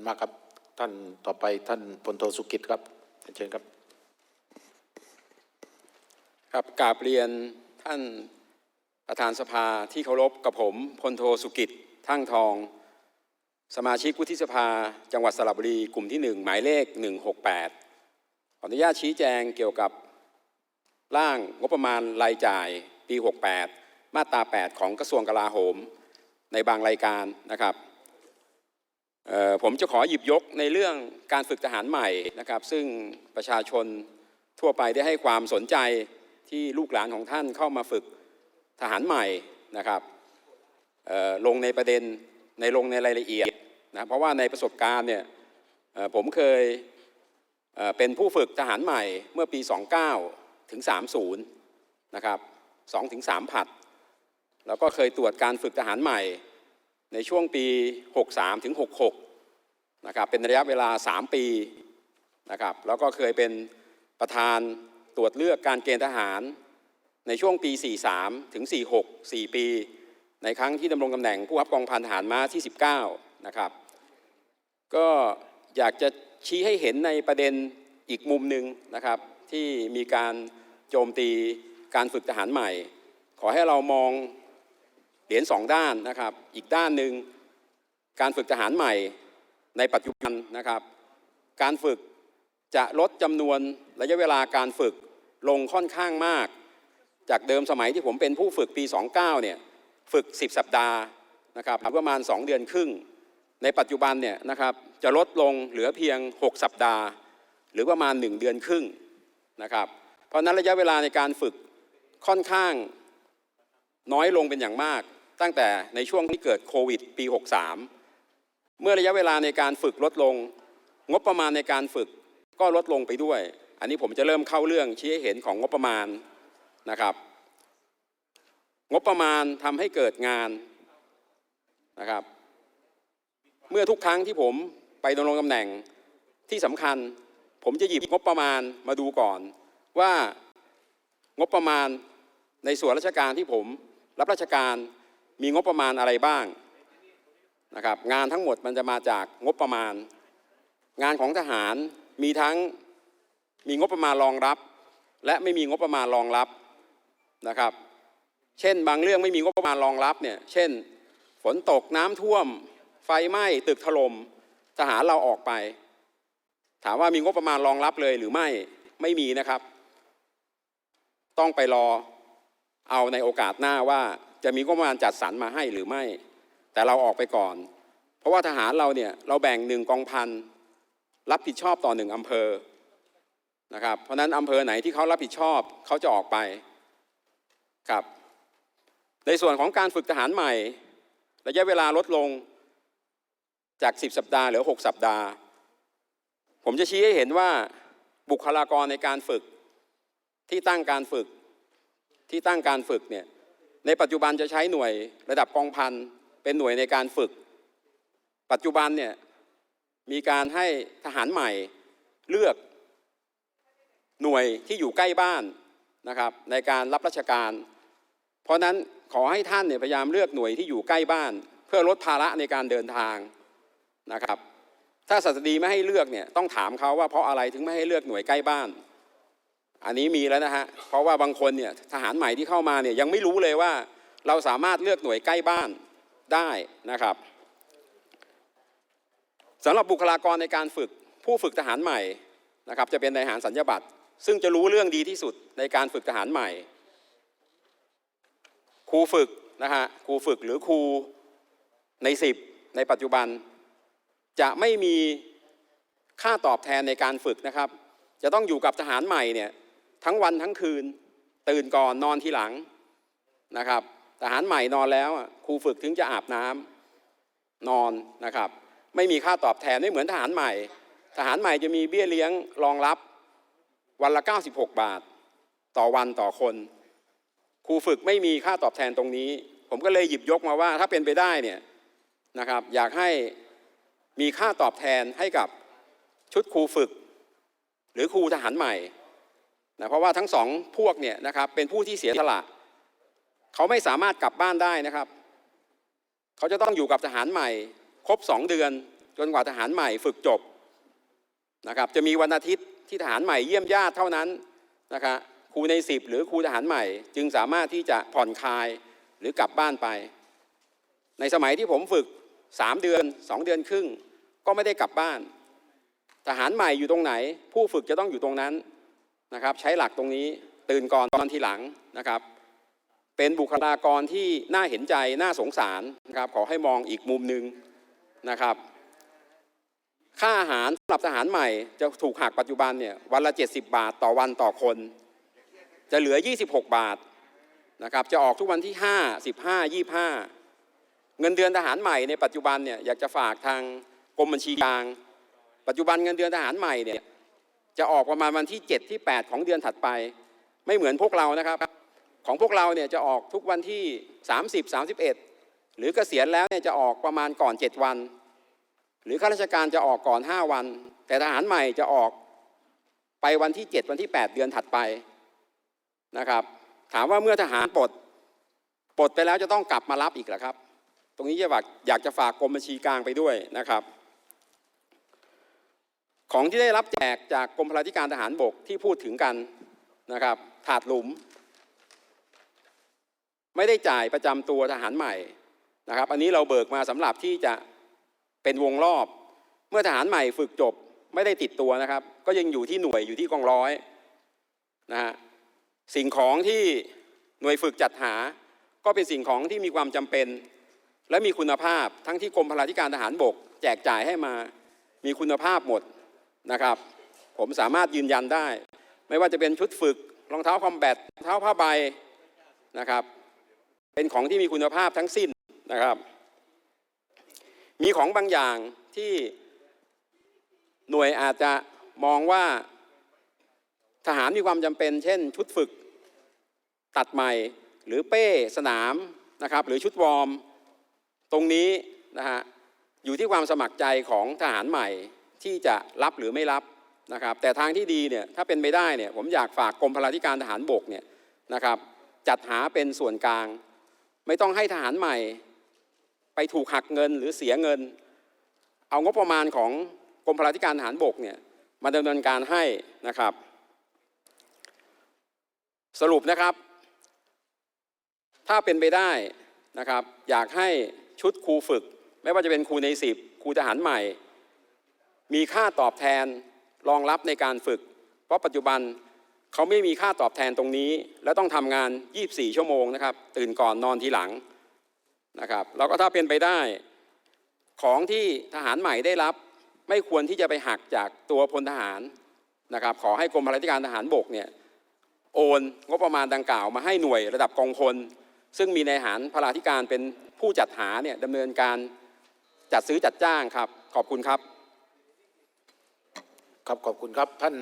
คุณมากครับ ท่านต่อไปท่านพลโทสุกิจครับเชิญครับ ครับกราบเรียนท่านประธานสภาที่เคารพกับผมพลโทสุกิจทั้งทอง สมาชิกวุฒิสภา จังหวัดสระบุรีกลุ่มที่1หมายเลข 168 ขออนุญาตชี้แจงเกี่ยวกับร่างงบประมาณรายจ่ายปี 68 มาตรา 8 ของกระทรวงกลาโหม ในบางรายการนะครับ ผมจะขอหยิบยกในเรื่องการฝึกทหารใหม่นะครับ ซึ่งประชาชนทั่วไปได้ให้ความสนใจที่ลูกหลานของท่านเข้ามาฝึกทหารใหม่นะครับลงในประเด็นในลงในรายละเอียดนะเพราะว่าในประสบการณ์เนี่ยผมเคยเอ่อเป็นผู้ฝึกทหารใหม่เมื่อปี 29 ถึง 30 นะครับ2ถึง3ผัด แล้วก็เคยตรวจการฝึกทหารใหม่ ในช่วงปี 63 ถึง 66 นะครับ เป็นระยะเวลา 3 ปีนะครับ แล้วก็เคยเป็นประธานตรวจเลือกการเกณฑ์ทหาร ในช่วงปี 43 ถึง 46 4 ปี ในครั้งที่ดำรงตำแหน่งผู้รับกองพันทหารม้าที่ 19 นะครับ ก็อยากจะชี้ให้เห็นในประเด็นอีกมุมหนึ่งนะครับ ที่มีการโจมตีการฝึกทหารใหม่ ขอให้เรามอง เหรียญสองด้านนะครับ อีกด้านหนึ่งการฝึกทหารใหม่ในปัจจุบันนะครับ การฝึกจะลดจำนวนระยะเวลาการฝึกลงค่อนข้างมาก จากเดิมสมัยที่ผมเป็นผู้ฝึกปี 29เนี่ยฝึก 10 สัปดาห์นะครับหรือประมาณ 2 เดือนครึ่ง ในปัจจุบันเนี่ยนะครับจะลดลงเหลือเพียง 6 สัปดาห์ หรือประมาณ 1 เดือนครึ่งนะครับ เพราะนั้นระยะเวลาในการฝึกค่อนข้างน้อยลงเป็นอย่างมาก ตั้งแต่ในช่วงที่เกิดโควิดปี 63 เมื่อระยะเวลาในการฝึกลดลง งบประมาณในการฝึกก็ลดลงไปด้วย อันนี้ผมจะเริ่มเข้าเรื่องชี้ให้เห็นของงบประมาณนะครับ งบประมาณทำให้เกิดงานนะครับ เมื่อทุกครั้งที่ผมไปดำรงตำแหน่งที่สำคัญ ผมจะหยิบงบประมาณมาดูก่อน ว่างบประมาณในส่วนราชการที่ผมรับราชการ มีงบประมาณอะไรบ้างนะครับงานทั้งหมดมันจะมาจากงบประมาณ งานของทหารมีทั้งมีงบประมาณรองรับ และไม่มีงบประมาณรองรับนะครับ เช่นบางเรื่องไม่มีงบประมาณรองรับเนี่ยเช่น ฝนตกน้ำท่วม ไฟไหม้ตึกถล่มทหารเราออกไป ถามว่ามีงบประมาณรองรับเลยหรือไม่ไม่มีนะครับ ต้องไปรอ เอาในโอกาสหน้าว่าจะมีงบประมาณจัดสรรมาให้หรือไม่ แต่เราออกไปก่อน เพราะว่าทหารเราเนี่ยเราแบ่งหนึ่งกองพันรับผิดชอบต่อหนึ่งอำเภอนะครับเพราะนั้นอำเภอไหนที่เขารับผิดชอบเขาจะออกไปครับ ในส่วนของการฝึกทหารใหม่ ระยะเวลาลดลงจาก 10 สัปดาห์เหลือ 6 สัปดาห์ ผมจะชี้ให้เห็นว่าบุคลากรในการฝึกที่ตั้งการฝึก ที่ตั้งการฝึกเนี่ยในปัจจุบันจะใช้หน่วยระดับกองพันเป็นหน่วยในการฝึก ปัจจุบันเนี่ยมีการให้ทหารใหม่เลือกหน่วยที่อยู่ใกล้บ้านนะครับในการรับราชการ เพราะนั้นขอให้ท่านเนี่ยพยายามเลือกหน่วยที่อยู่ใกล้บ้าน เพื่อลดภาระในการเดินทางนะครับ ถ้าสัตดีไม่ให้เลือกเนี่ยต้องถามเขาว่าเพราะอะไรถึงไม่ให้เลือกหน่วยใกล้บ้าน อันนี้มีแล้วนะฮะ เพราะว่าบางคนเนี่ยทหารใหม่ที่เข้ามาเนี่ยยังไม่รู้เลยว่า เราสามารถเลือกหน่วยใกล้บ้านได้นะครับสำหรับบุคลากรในการฝึกผู้ฝึกทหารใหม่นะครับจะเป็นนายทหารสัญญาบัตรซึ่งจะรู้เรื่องดีที่สุดในการฝึกทหารใหม่ ครูฝึกนะฮะครูฝึกหรือครูในสิบในปัจจุบัน จะไม่มีค่าตอบแทนในการฝึกนะครับ จะต้องอยู่กับทหารใหม่เนี่ย ทั้งวันทั้งคืน ตื่นก่อนนอนทีหลังนะครับทหารใหม่นอนแล้วครูฝึกถึงจะอาบน้ำนอนนะครับ ไม่มีค่าตอบแทนไม่เหมือนทหารใหม่ ทหารใหม่จะมีเบี้ยเลี้ยงรองรับวันละ 96 บาท ต่อวันต่อคนครูฝึกไม่มีค่าตอบแทนตรงนี้ ผมก็เลยหยิบยกมาว่า ถ้าเป็นไปได้เนี่ยนะครับอยากให้มีค่าตอบแทนให้กับชุดครูฝึก หรือครูทหารใหม่ นะเพราะว่าทั้งสองพวกเนี่ยนะครับเป็นผู้ที่เสียสละเขาไม่สามารถกลับบ้านได้นะครับ เขาจะต้องอยู่กับทหารใหม่ ครบสองเดือน จนกว่าทหารใหม่ฝึกจบนะครับจะมีวันอาทิตย์ที่ทหารใหม่เยี่ยมญาติเท่านั้นนะครับครูในสิบหรือครูทหารใหม่ จึงสามารถที่จะผ่อนคลายหรือกลับบ้านไป ในสมัยที่ผมฝึกสามเดือนสองเดือนครึ่ง ก็ไม่ได้กลับบ้าน ทหารใหม่อยู่ตรงไหน ผู้ฝึกจะต้องอยู่ตรงนั้น นะครับ ใช้หลักตรงนี้ตื่นก่อนตอนทีหลังนะครับ เป็นบุคลากรที่น่าเห็นใจน่าสงสารนะครับ ขอให้มองอีกมุมหนึ่งนะครับ ค่าอาหารสำหรับทหารใหม่จะถูกหักปัจจุบันเนี่ยวันละ 70 บาทต่อวันต่อคน จะเหลือ 26 บาทนะครับ จะออกทุกวันที่ 5 15 25 เงินเดือนทหารใหม่ในปัจจุบันเนี่ยอยากจะฝากทางกรมบัญชีกลาง ปัจจุบันเงินเดือนทหารใหม่เนี่ย จะออกประมาณวันที่ 7 ที่ 8 ของเดือนถัดไป ไม่เหมือนพวกเรานะครับ ของพวกเราเนี่ยจะออกทุกวันที่ 30 31 หรือเกษียณแล้วเนี่ยจะออกประมาณก่อน 7 วัน หรือข้าราชการจะออกก่อน 5 วัน แต่ทหารใหม่จะออกไปวันที่ 7 วันที่ 8 เดือนถัดไปนะครับ ถามว่าเมื่อทหารปลดปลดไปแล้วจะต้องกลับมารับอีกหรอครับ ตรงนี้จะฝากอยากจะฝากกรมบัญชีกลางไปด้วยนะครับ ของที่ได้รับแจกจากกรมพลาธิการทหารบกที่พูดถึงกันนะครับ ถาดหลุม ไม่ได้จ่ายประจำตัวทหารใหม่นะครับ อันนี้เราเบิกมาสำหรับที่จะเป็นวงรอบ เมื่อทหารใหม่ฝึกจบไม่ได้ติดตัวนะครับ ก็ยังอยู่ที่หน่วยอยู่ที่กองร้อยนะฮะสิ่งของที่หน่วยฝึกจัดหา ก็เป็นสิ่งของที่มีความจำเป็น และมีคุณภาพทั้งที่กรมพลาธิการทหารบก แจกจ่ายให้มามีคุณภาพหมด นะครับ ผมสามารถยืนยันได้ ไม่ว่าจะเป็นชุดฝึกรองเท้าคอมแบทรองเท้าผ้าใบนะครับ เป็นของที่มีคุณภาพทั้งสิ้นนะครับ มีของบางอย่างที่หน่วยอาจจะมองว่าทหารมีความจำเป็น เช่น ชุดฝึกตัดใหม่ หรือเป้สนามนะครับ หรือชุดวอร์มตรงนี้นะฮะอยู่ที่ความสมัครใจของทหารใหม่ ที่จะรับหรือไม่รับนะครับ แต่ทางที่ดีเนี่ยถ้าเป็นไปได้เนี่ยผมอยากฝากกรมพลาธิการทหารบกเนี่ยนะครับ จัดหาเป็นส่วนกลาง ไม่ต้องให้ทหารใหม่ ไปถูกหักเงินหรือเสียเงิน เอางบประมาณของกรมพลาธิการทหารบกเนี่ยมาดำเนินการให้นะครับ สรุปนะครับ ถ้าเป็นไปได้นะครับ อยากให้ชุดครูฝึก ไม่ว่าจะเป็นครูในสิบครูทหารใหม่ มีค่าตอบแทนรองรับในการฝึก เพราะปัจจุบันเขาไม่มีค่าตอบแทนตรงนี้ และต้องทำงาน 24 ชั่วโมงนะครับ ตื่นก่อนนอนทีหลังนะครับแล้วก็ถ้าเป็นไปได้ ของที่ทหารใหม่ได้รับ ไม่ควรที่จะไปหักจากตัวพลทหารนะครับ ขอให้กรมพลาธิการทหารบกเนี่ยโอนงบประมาณดังกล่าวมาให้หน่วยระดับกองพลซึ่งมีนายหารพลาธิการเป็นผู้จัดหาเนี่ยดำเนินการจัดซื้อจัดจ้างครับ ขอบคุณครับ ครับขอบคุณครับท่าน